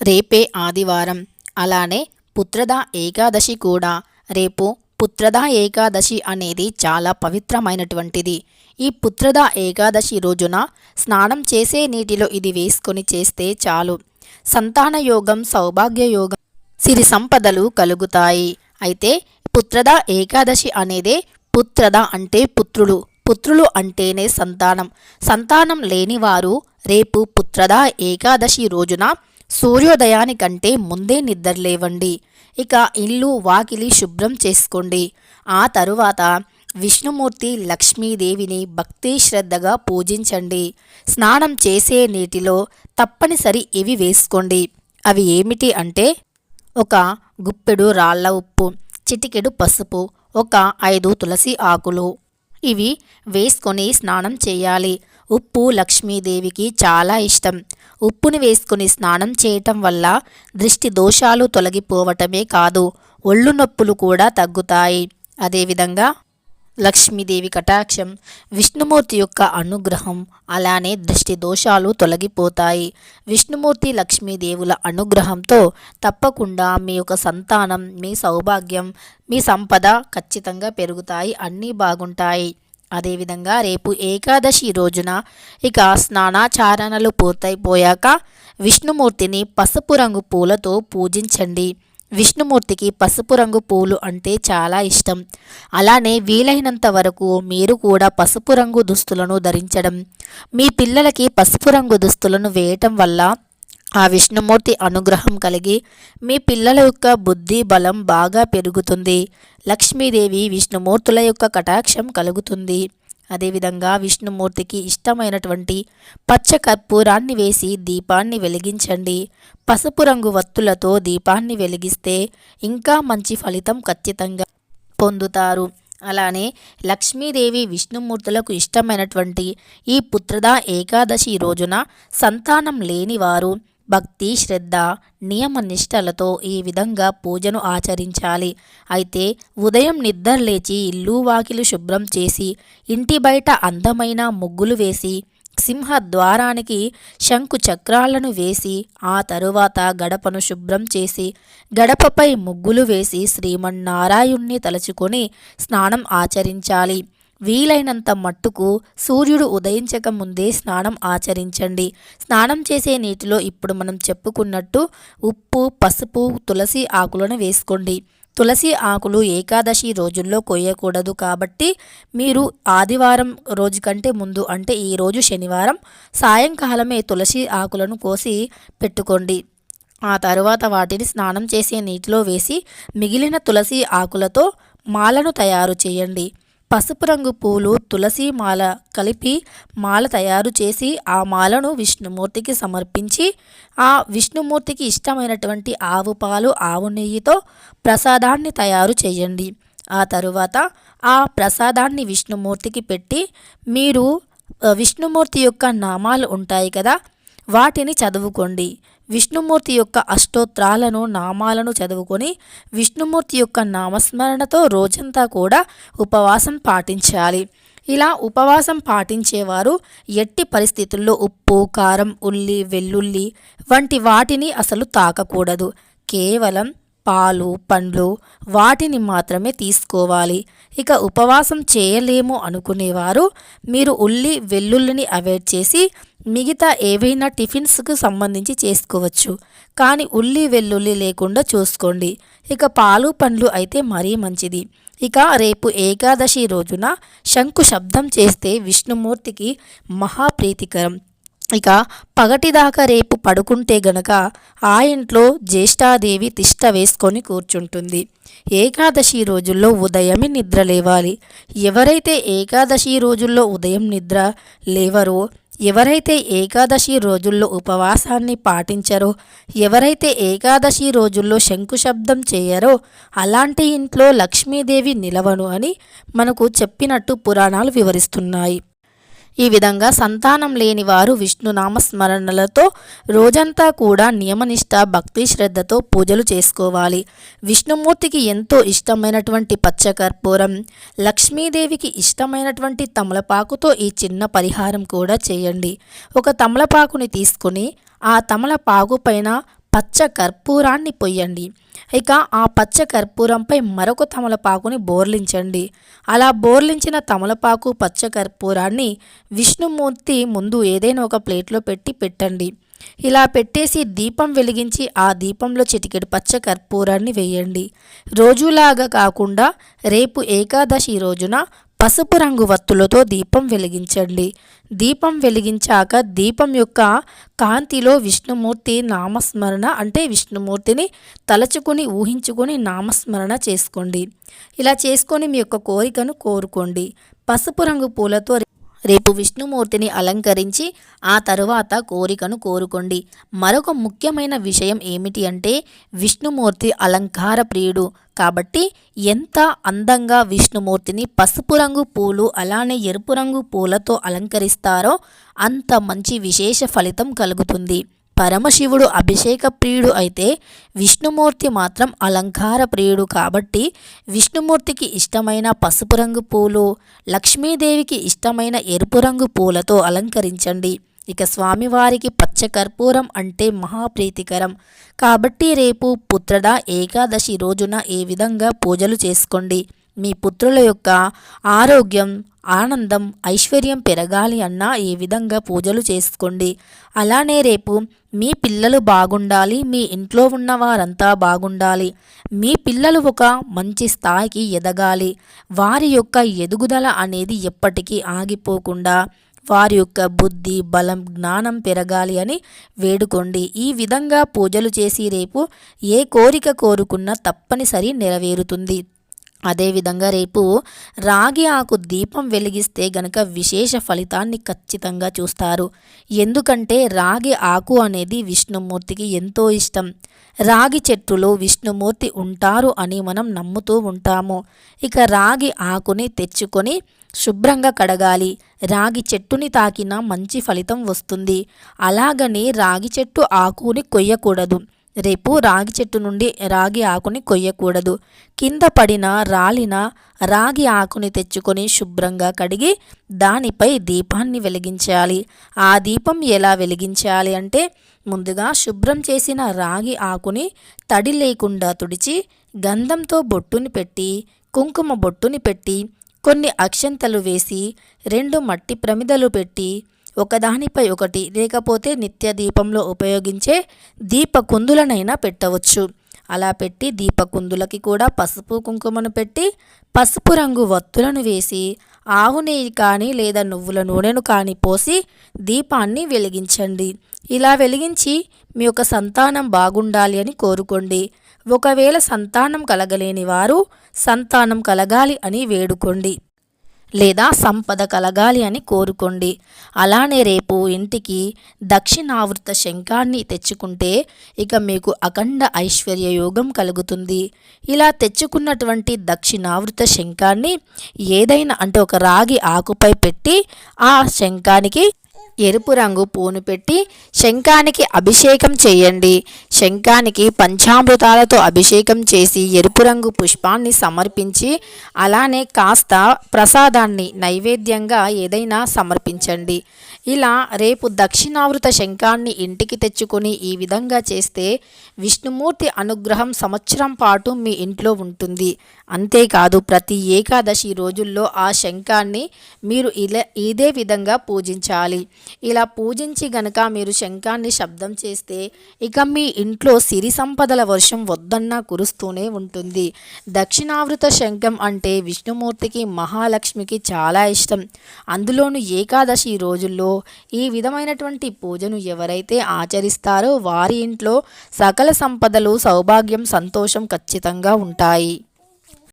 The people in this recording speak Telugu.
రేపే ఆదివారం. అలానే పుత్రదా ఏకాదశి కూడా. రేపు పుత్రదా ఏకాదశి అనేది చాలా పవిత్రమైనటువంటిది. ఈ పుత్రదా ఏకాదశి రోజున స్నానం చేసే నీటిలో ఇది వేసుకొని చేస్తే చాలు. సంతాన యోగం సౌభాగ్య యోగం సిరి సంపదలు కలుగుతాయి. అయితే పుత్రద ఏకాదశి అనేదే పుత్రద అంటే పుత్రులు. పుత్రులు అంటేనే సంతానం. సంతానం లేనివారు రేపు పుత్రద ఏకాదశి రోజున సూర్యోదయానికంటే ముందే నిద్రలేవండి. ఇక ఇల్లు వాకిలి శుభ్రం చేసుకోండి. ఆ తరువాత విష్ణుమూర్తి లక్ష్మీదేవిని భక్తి శ్రద్ధగా పూజించండి. స్నానం చేసే నీటిలో తప్పనిసరి ఇవి వేసుకోండి. అవి ఏమిటి అంటే ఒక గుప్పెడు రాళ్ళ ఉప్పు చిటికెడు పసుపు ఒక ఐదు తులసి ఆకులు. ఇవి వేసుకొని స్నానం చేయాలి. ఉప్పు లక్ష్మీదేవికి చాలా ఇష్టం. ఉప్పుని వేసుకుని స్నానం చేయటం వల్ల దృష్టి దోషాలు తొలగిపోవటమే కాదు ఒళ్ళు నొప్పులు కూడా తగ్గుతాయి. అదేవిధంగా లక్ష్మీదేవి కటాక్షం విష్ణుమూర్తి యొక్క అనుగ్రహం అలానే దృష్టి దోషాలు తొలగిపోతాయి. విష్ణుమూర్తి లక్ష్మీదేవుల అనుగ్రహంతో తప్పకుండా మీ యొక్క సంతానం మీ సౌభాగ్యం మీ సంపద ఖచ్చితంగా పెరుగుతాయి అన్నీ బాగుంటాయి. అదేవిధంగా రేపు ఏకాదశి రోజున ఇక స్నానాచారణలు పూర్తయిపోయాక విష్ణుమూర్తిని పసుపు రంగు పూలతో పూజించండి. విష్ణుమూర్తికి పసుపు రంగు పూలు అంటే చాలా ఇష్టం. అలానే వీలైనంత వరకు మీరు కూడా పసుపు రంగు దుస్తులను ధరించడం. మీ పిల్లలకి పసుపు రంగు దుస్తులను వేయటం వల్ల ఆ విష్ణుమూర్తి అనుగ్రహం కలిగి మీ పిల్లల యొక్క బుద్ధి బలం బాగా పెరుగుతుంది. లక్ష్మీదేవి విష్ణుమూర్తుల యొక్క కటాక్షం కలుగుతుంది. అదేవిధంగా విష్ణుమూర్తికి ఇష్టమైనటువంటి పచ్చ కర్పూరాన్ని వేసి దీపాన్ని వెలిగించండి. పసుపు రంగు వత్తులతో దీపాన్ని వెలిగిస్తే ఇంకా మంచి ఫలితం ఖచ్చితంగా పొందుతారు. అలానే లక్ష్మీదేవి విష్ణుమూర్తులకు ఇష్టమైనటువంటి ఈ పుత్రదా ఏకాదశి రోజున సంతానం లేనివారు. భక్తి శ్రద్ధ నియమ నిష్టలతో ఈ విధంగా పూజను ఆచరించాలి. అయితే ఉదయం నిద్ర లేచి ఇల్లు వాకిలు శుభ్రం చేసి ఇంటి బయట అందమైన ముగ్గులు వేసి సింహ ద్వారానికి శంకు చక్రాలను వేసి ఆ తరువాత గడపను శుభ్రం చేసి గడపపై ముగ్గులు వేసి శ్రీమన్నారాయుణ్ణి తలుచుకొని స్నానం ఆచరించాలి. వీలైనంత మట్టుకు సూర్యుడు ఉదయించక ముందే స్నానం ఆచరించండి. స్నానం చేసే నీటిలో ఇప్పుడు మనం చెప్పుకున్నట్టు ఉప్పు పసుపు తులసి ఆకులను వేసుకోండి. తులసి ఆకులు ఏకాదశి రోజుల్లో కొయ్యకూడదు కాబట్టి మీరు ఆదివారం రోజు కంటే ముందు అంటే ఈరోజు శనివారం సాయంకాలమే తులసి ఆకులను కోసి పెట్టుకోండి. ఆ తరువాత వాటిని స్నానం చేసే నీటిలో వేసి మిగిలిన తులసి ఆకులతో మాలను తయారు చేయండి. పసుపు రంగు పూలు తులసి మాల కలిపి మాల తయారు చేసి ఆ మాలను విష్ణుమూర్తికి సమర్పించి ఆ విష్ణుమూర్తికి ఇష్టమైనటువంటి ఆవు పాలు ఆవు నెయ్యితో ప్రసాదాన్ని తయారు చేయండి. ఆ తరువాత ఆ ప్రసాదాన్ని విష్ణుమూర్తికి పెట్టి మీరు విష్ణుమూర్తి యొక్క నామాలు ఉంటాయి కదా వాటిని చదువుకోండి. విష్ణుమూర్తి యొక్క అష్టోత్రాలను నామాలను చదువుకొని విష్ణుమూర్తి యొక్క నామస్మరణతో రోజంతా కూడా ఉపవాసం పాటించాలి. ఇలా ఉపవాసం పాటించేవారు ఎట్టి పరిస్థితుల్లో ఉప్పు కారం ఉల్లి వెల్లుల్లి వంటి వాటిని అసలు తాకకూడదు. కేవలం పాలు పండ్లు వాటిని మాత్రమే తీసుకోవాలి. ఇక ఉపవాసం చేయలేము అనుకునేవారు. మీరు ఉల్లి వెల్లుల్లిని అవాయిడ్ చేసి మిగతా ఏవైనా టిఫిన్స్కు సంబంధించి చేసుకోవచ్చు. కానీ ఉల్లి వెల్లుల్లి లేకుండా చూసుకోండి. ఇక పాలు పండ్లు అయితే మరీ మంచిది. ఇక రేపు ఏకాదశి రోజున శంకు శబ్దం చేస్తే విష్ణుమూర్తికి మహాప్రీతికరం. ఇక పగటిదాకా రేపు పడుకుంటే గనక ఆ ఇంట్లో జ్యేష్ఠాదేవి తిష్ట వేసుకొని కూర్చుంటుంది. ఏకాదశి రోజుల్లో ఉదయమే నిద్ర లేవాలి. ఎవరైతే ఏకాదశి రోజుల్లో ఉదయం నిద్ర లేవరో ఎవరైతే ఏకాదశి రోజుల్లో ఉపవాసాన్ని పాటించరో ఎవరైతే ఏకాదశి రోజుల్లో శంకుశబ్దం చేయరో అలాంటి ఇంట్లో లక్ష్మీదేవి నిలవను అని మనకు చెప్పినట్టు పురాణాలు వివరిస్తున్నాయి. ఈ విధంగా సంతానం లేని వారు విష్ణునామస్మరణలతో రోజంతా కూడా నియమనిష్ట భక్తి శ్రద్ధతో పూజలు చేసుకోవాలి. విష్ణుమూర్తికి ఎంతో ఇష్టమైనటువంటి పచ్చకర్పూరం లక్ష్మీదేవికి ఇష్టమైనటువంటి తమలపాకుతో ఈ చిన్న పరిహారం కూడా చేయండి. ఒక తమలపాకుని తీసుకుని ఆ తమలపాకు పైన పచ్చ కర్పూరాన్ని పొయ్యండి. ఇక ఆ పచ్చ కర్పూరంపై మరొక తమలపాకుని బోర్లించండి. అలా బోర్లించిన తమలపాకు పచ్చ కర్పూరాన్ని విష్ణుమూర్తి ముందు ఏదైనా ఒక ప్లేట్లో పెట్టి పెట్టండి. ఇలా పెట్టేసి దీపం వెలిగించి ఆ దీపంలో చిటికెడు పచ్చ కర్పూరాన్ని వేయండి. రోజులాగా కాకుండా రేపు ఏకాదశి రోజున పసుపు రంగు వత్తులతో దీపం వెలిగించండి. దీపం వెలిగించాక దీపం యొక్క కాంతిలో విష్ణుమూర్తి నామస్మరణ అంటే విష్ణుమూర్తిని తలచుకుని ఊహించుకొని నామస్మరణ చేసుకోండి. ఇలా చేసుకొని మీ యొక్క కోరికను కోరుకోండి. పసుపు రంగు పూలతో రేపు విష్ణుమూర్తిని అలంకరించి ఆ తరువాత కోరికను కోరుకోండి. మరొక ముఖ్యమైన విషయం ఏమిటి అంటే విష్ణుమూర్తి అలంకార ప్రియుడు. కాబట్టి ఎంత అందంగా విష్ణుమూర్తిని పసుపు రంగు పూలు అలానే ఎరుపు రంగు పూలతో అలంకరిస్తారో అంత మంచి విశేష ఫలితం కలుగుతుంది. పరమశివుడు అభిషేక ప్రియుడు అయితే విష్ణుమూర్తి మాత్రం అలంకార ప్రియుడు కాబట్టి విష్ణుమూర్తికి ఇష్టమైన పసుపు రంగు పూలు లక్ష్మీదేవికి ఇష్టమైన ఎరుపు రంగు పూలతో అలంకరించండి. ఇక స్వామివారికి పచ్చ కర్పూరం అంటే మహాప్రీతికరం. కాబట్టి రేపు పుత్రడ ఏకాదశి రోజున ఏ విధంగా పూజలు చేసుకోండి? మీ పుత్రుల యొక్క ఆరోగ్యం ఆనందం ఐశ్వర్యం పెరగాలి అన్నా ఈ విధంగా పూజలు చేసుకోండి. అలానే రేపు మీ పిల్లలు బాగుండాలి మీ ఇంట్లో ఉన్న వారంతా బాగుండాలి. మీ పిల్లలు ఒక మంచి స్థాయికి ఎదగాలి. వారి యొక్క ఎదుగుదల అనేది ఎప్పటికీ ఆగిపోకుండా వారి యొక్క బుద్ధి బలం జ్ఞానం పెరగాలి అని వేడుకోండి. ఈ విధంగా పూజలు చేసి రేపు ఏ కోరిక కోరుకున్నా తప్పనిసరి నెరవేరుతుంది. అదేవిధంగా రేపు రాగి ఆకు దీపం వెలిగిస్తే గనక విశేష ఫలితాన్ని ఖచ్చితంగా చూస్తారు. ఎందుకంటే రాగి ఆకు అనేది విష్ణుమూర్తికి ఎంతో ఇష్టం. రాగి చెట్టులో విష్ణుమూర్తి ఉంటారు అని మనం నమ్ముతూ ఉంటాము. ఇక రాగి ఆకుని తెచ్చుకొని శుభ్రంగా కడగాలి. రాగి చెట్టుని తాకిన మంచి ఫలితం వస్తుంది. అలాగని రాగి చెట్టు ఆకుని కొయ్యకూడదు. రేపు రాగి చెట్టు నుండి రాగి ఆకుని కొయ్యకూడదు. కింద పడిన రాలిన రాగి ఆకుని తెచ్చుకొని శుభ్రంగా కడిగి దానిపై దీపాన్ని వెలిగించాలి. ఆ దీపం ఎలా వెలిగించాలి అంటే ముందుగా శుభ్రం చేసిన రాగి ఆకుని తడి లేకుండా తుడిచి గంధంతో బొట్టుని పెట్టి కుంకుమ బొట్టుని పెట్టి కొన్ని అక్షంతలు వేసి రెండు మట్టి ప్రమిదలు పెట్టి ఒకదానిపై ఒకటి లేకపోతే నిత్య దీపంలో ఉపయోగించే దీపకుందులనైనా పెట్టవచ్చు. అలా పెట్టి దీపకుందులకి కూడా పసుపు కుంకుమను పెట్టి పసుపు రంగు వత్తులను వేసి ఆవు నెయ్యి కానీ లేదా నువ్వుల నూనెను కానీ పోసి దీపాన్ని వెలిగించండి. ఇలా వెలిగించి మీ యొక్క సంతానం బాగుండాలి అని కోరుకోండి. ఒకవేళ సంతానం కలగలేని వారు సంతానం కలగాలి అని వేడుకోండి. లేదా సంపద కలగాలి అని కోరుకోండి. అలానే రేపు ఇంటికి దక్షిణావృత శంఖాన్ని తెచ్చుకుంటే ఇక మీకు అఖండ ఐశ్వర్య యోగం కలుగుతుంది. ఇలా తెచ్చుకున్నటువంటి దక్షిణావృత శంఖాన్ని ఏదైనా అంటే ఒక రాగి ఆకుపై పెట్టి ఆ శంఖానికి ఎరుపు రంగు పూను పెట్టి శంఖానికి అభిషేకం చేయండి. శంఖానికి పంచామృతాలతో అభిషేకం చేసి ఎరుపు రంగు పుష్పాన్ని సమర్పించి అలానే కాస్త ప్రసాదాన్ని నైవేద్యంగా ఏదైనా సమర్పించండి. ఇలా రేపు దక్షిణావృత శంఖాన్ని ఇంటికి తెచ్చుకొని ఈ విధంగా చేస్తే విష్ణుమూర్తి అనుగ్రహం సంవత్సరం పాటు మీ ఇంట్లో ఉంటుంది. అంతేకాదు ప్రతి ఏకాదశి రోజుల్లో ఆ శంఖాన్ని మీరు ఇలా ఇదే విధంగా పూజించాలి. ఇలా పూజించి గనక మీరు శంఖాన్ని శబ్దం చేస్తే ఇక మీ ఇంట్లో సిరి సంపదల వర్షం వద్దన్నా కురుస్తూనే ఉంటుంది. దక్షిణావృత శంఖం అంటే విష్ణుమూర్తికి మహాలక్ష్మికి చాలా ఇష్టం. అందులోను ఏకాదశి రోజుల్లో ఈ విధమైనటువంటి పూజను ఎవరైతే ఆచరిస్తారో వారి ఇంట్లో సకల సంపదలు సౌభాగ్యం సంతోషం ఖచ్చితంగా ఉంటాయి.